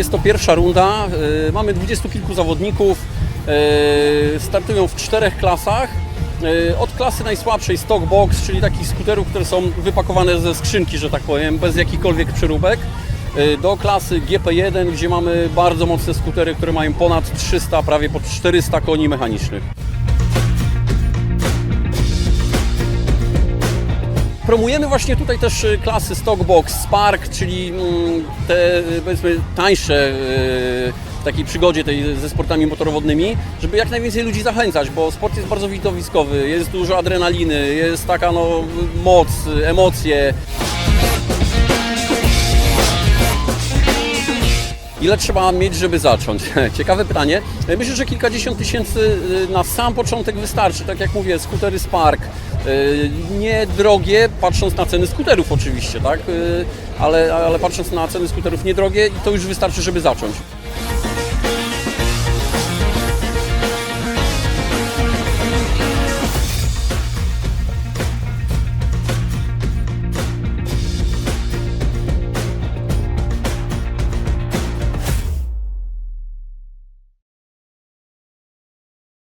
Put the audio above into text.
Jest to pierwsza runda. E, Mamy dwudziestu kilku zawodników. E, Startują w czterech klasach. E, Od klasy najsłabszej stock box, czyli takich skuterów, które są wypakowane ze skrzynki, że tak powiem, bez jakichkolwiek przyróbek, e, do klasy GP1, gdzie mamy bardzo mocne skutery, które mają ponad 300, prawie pod 400 koni mechanicznych. Promujemy właśnie tutaj też y, klasy Stockbox, Spark, czyli mm, te y, powiedzmy tańsze y, w takiej przygodzie tej ze sportami motorowodnymi, żeby jak najwięcej ludzi zachęcać, bo sport jest bardzo widowiskowy, jest dużo adrenaliny, jest taka no, moc, emocje. Ile trzeba mieć, żeby zacząć? Ciekawe pytanie. Myślę, że kilkadziesiąt tysięcy y, na sam początek wystarczy. Tak jak mówię, skutery Spark. y, Niedrogie, patrząc na ceny skuterów oczywiście, tak? Y, Ale, ale patrząc na ceny skuterów niedrogie, to już wystarczy, żeby zacząć.